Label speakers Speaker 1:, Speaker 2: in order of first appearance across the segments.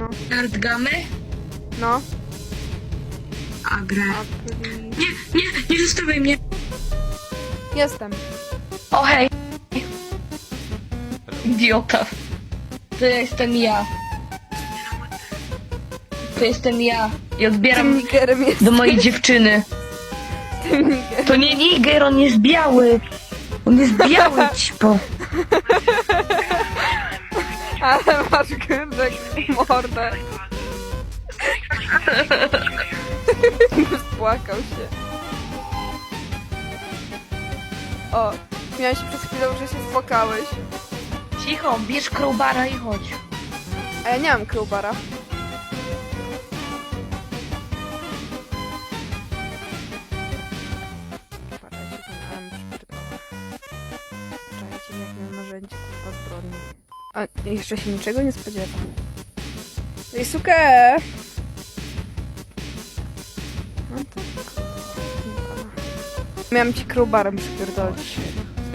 Speaker 1: No, no.
Speaker 2: A grę.
Speaker 1: Apri...
Speaker 2: Nie, nie, nie zostawiaj mnie.
Speaker 1: Jestem.
Speaker 2: O hej. Idiota. To jestem ja. To jestem ja. I
Speaker 1: Tym
Speaker 2: odbieram
Speaker 1: nigerem jest.
Speaker 2: do mojej dziewczyny.
Speaker 1: Tym nigerem.
Speaker 2: To nie Niger, on jest biały. On jest biały, cipo.
Speaker 1: Ale masz grzech mordę. Spłakał się. O, śmiałem się przez chwilę, że się spłakałeś.
Speaker 2: Cicho, bierz crowbara i chodź.
Speaker 1: A ja nie mam crowbara. A, jeszcze się niczego nie spodziewam. Ej, sukę! No to... kurwa. Miałem ci crowbarem przypierdolić.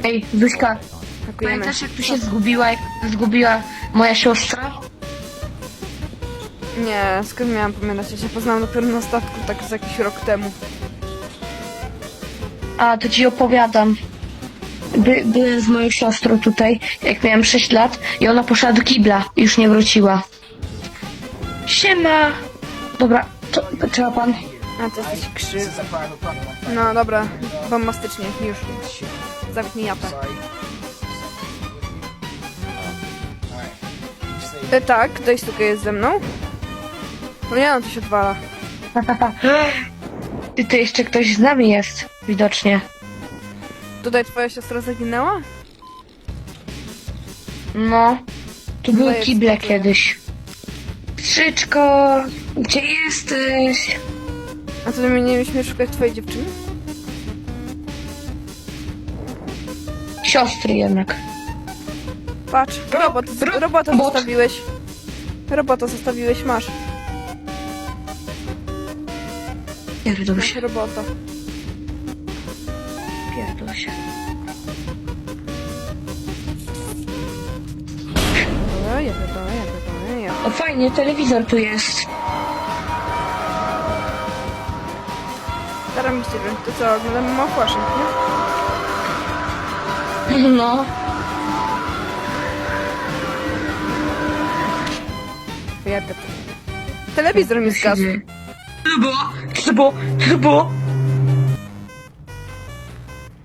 Speaker 2: Ej, Zuśka,
Speaker 1: Hakujemy.
Speaker 2: pamiętasz jak tu się zgubiła, jak zgubiła moja siostra?
Speaker 1: Nie, skąd miałam pamiętać? Ja się poznałam dopiero na statku, tak z jakiś rok temu.
Speaker 2: A, to ci opowiadam. By, byłem z moją siostrą tutaj, jak miałem 6 lat i ona poszła do kibla i już nie wróciła. Siema! Dobra, to, to trzeba pan...
Speaker 1: A, ty jesteś krzywy. No dobra, bombastycznie, już. Zamknij japę. E, tak, daj stukę jest ze mną. No nie no, to się odwala.
Speaker 2: Ty, to jeszcze ktoś z nami jest, widocznie.
Speaker 1: Tutaj twoja siostra zaginęła?
Speaker 2: No, tu były
Speaker 1: Tutaj
Speaker 2: kible kiedyś. Strzyczko, gdzie jesteś?
Speaker 1: A to my nie mieliśmy szukać twojej dziewczyny?
Speaker 2: Siostry jednak.
Speaker 1: Patrz, robot,
Speaker 2: ro-
Speaker 1: robota
Speaker 2: robot.
Speaker 1: zostawiłeś. Robota zostawiłeś, masz.
Speaker 2: Pierdol
Speaker 1: Masz
Speaker 2: się,
Speaker 1: robota.
Speaker 2: Się.
Speaker 1: Dobra, ja pierdolę, ja pierdolę, ja.
Speaker 2: O fajnie, telewizor tu jest.
Speaker 1: Staram się ciebie. To co, oglądamy Małfłaszek, nie?
Speaker 2: No.
Speaker 1: Jadę. Telewizor mi zgasł.
Speaker 2: Co to było? Co to było? Co to było?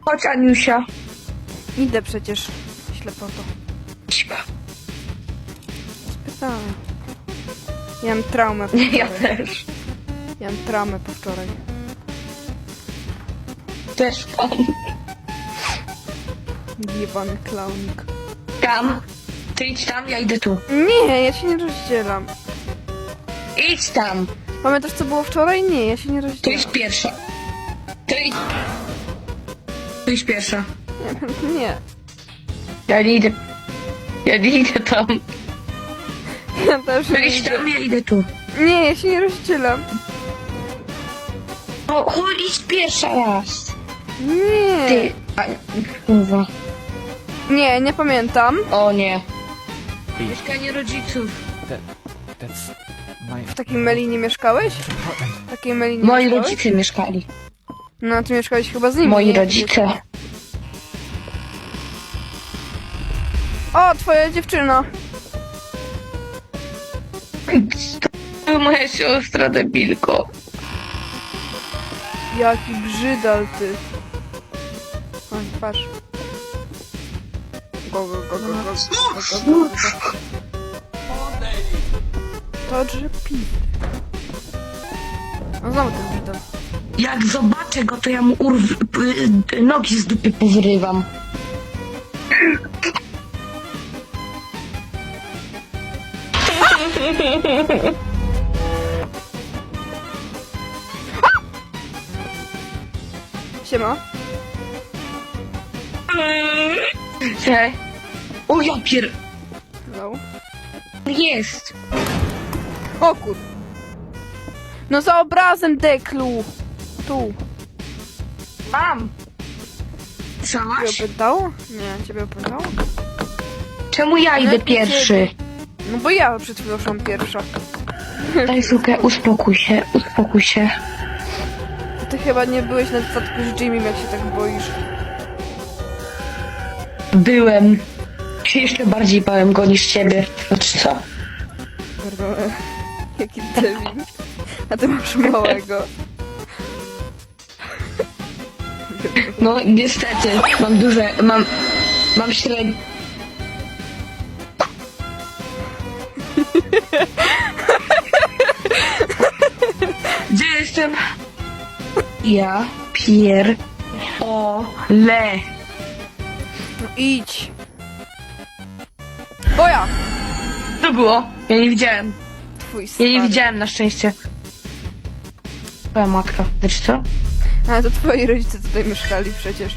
Speaker 2: Chodź Aniusia.
Speaker 1: Idę przecież. Ślepoto.
Speaker 2: Cicho.
Speaker 1: Spytałem. Ja mam traumę po
Speaker 2: Ja
Speaker 1: wczoraj.
Speaker 2: też.
Speaker 1: Ja mam traumę po wczoraj.
Speaker 2: Też pan.
Speaker 1: Jebany klaunik.
Speaker 2: Tam. Ty idź tam, ja idę tu.
Speaker 1: Nie, ja się nie rozdzielam.
Speaker 2: Idź tam.
Speaker 1: Pamiętasz co było wczoraj? Nie, ja się nie
Speaker 2: To
Speaker 1: rozdzielam.
Speaker 2: jest pierwsza. To idź. To jest pierwsza.
Speaker 1: Nie.
Speaker 2: Ja nie idę. Ja nie idę tam.
Speaker 1: Ja też nie idę.
Speaker 2: tam, ja idę tu.
Speaker 1: Nie, ja się nie rozdzielam.
Speaker 2: O, chodź, idź pierwsza raz.
Speaker 1: Nie.
Speaker 2: Ty. A, kurwa.
Speaker 1: Nie, nie pamiętam.
Speaker 2: O nie. Mieszkanie rodziców.
Speaker 3: That, that's my
Speaker 1: W takiej melinie mieszkałeś?
Speaker 3: apartment.
Speaker 1: W takiej melinie
Speaker 2: Moi
Speaker 1: mieszkałeś?
Speaker 2: rodzice mieszkali.
Speaker 1: No, ty mieszkałeś chyba z nimi.
Speaker 2: Moi
Speaker 1: nie?
Speaker 2: rodzice.
Speaker 1: O, twoja dziewczyna.
Speaker 2: To moja siostra debilko.
Speaker 1: Jaki brzydal ty. Oj, patrz. Go, go, go, go, go, go, go, go, go. To drzepi. No znowu ten brzydal.
Speaker 2: Jak zobaczę go, to ja mu urw... p- nogi z dupy pozrywam.
Speaker 1: Siema.
Speaker 2: Czekaj. O ja pier...
Speaker 1: No.
Speaker 2: Jest.
Speaker 1: O kur... No za obrazem deklu. Tu.
Speaker 2: Mam.
Speaker 1: Ciebie
Speaker 2: Słyszałaś?
Speaker 1: opętało? Nie, ciebie opętało?
Speaker 2: Czemu ja idę
Speaker 1: Lepiej
Speaker 2: pierwszy?
Speaker 1: ciebie. No bo ja przed chwilą szłam pierwsza.
Speaker 2: Daj sukę, uspokój się, uspokój się.
Speaker 1: Ty chyba nie byłeś na statku z Jimmy, jak się tak boisz.
Speaker 2: Byłem. Się jeszcze bardziej bałem go niż ciebie. Znaczy co?
Speaker 1: Pierdolę. Jaki debil. A ty masz małego.
Speaker 2: No niestety, mam duże, mam, mam średnie. Gdzie jestem? Ja pier... O... Le.
Speaker 1: No idź. Boja!
Speaker 2: To było? Ja nie widziałem.
Speaker 1: Twój
Speaker 2: Ja
Speaker 1: stary.
Speaker 2: nie widziałem na szczęście. Twoja matka. Znaczy co?
Speaker 1: Ale to twoi rodzice tutaj mieszkali przecież.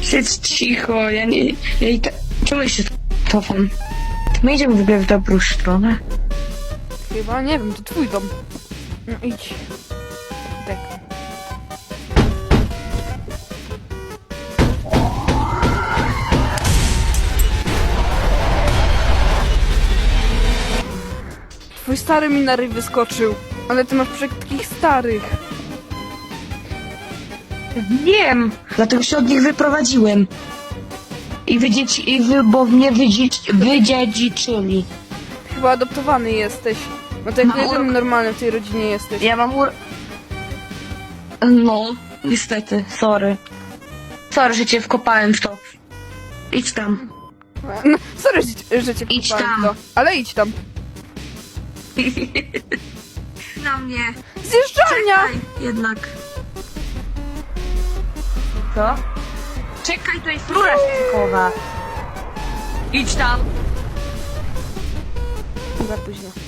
Speaker 2: Siedź cicho, ja nie... Ja i ta... Czemu ja się cofam? My idziemy w ogóle w dobrą stronę.
Speaker 1: Chyba, nie wiem, to twój dom. No idź. Tak. Twój stary mi na ryj wyskoczył. Ale ty masz takich starych.
Speaker 2: Wiem, dlatego się od nich wyprowadziłem. I wydzieci... I wy... bo mnie wydzieci... wydziedziczyli.
Speaker 1: Chyba adoptowany jesteś. Bo to jako
Speaker 2: Mam
Speaker 1: jedyny
Speaker 2: urok.
Speaker 1: normalny w tej rodzinie jesteś.
Speaker 2: Ja mam ur... No, niestety, sorry. Sorry, że cię wkopałem w to. Idź tam.
Speaker 1: No, sorry, że, że cię
Speaker 2: Idź
Speaker 1: wkopałem
Speaker 2: tam.
Speaker 1: w To. Ale idź tam.
Speaker 2: Na mnie.
Speaker 1: Zjeżdżalnia!
Speaker 2: jednak. Co? Czekaj, to jest rura ściekowa. Idź tam.
Speaker 1: Za późno.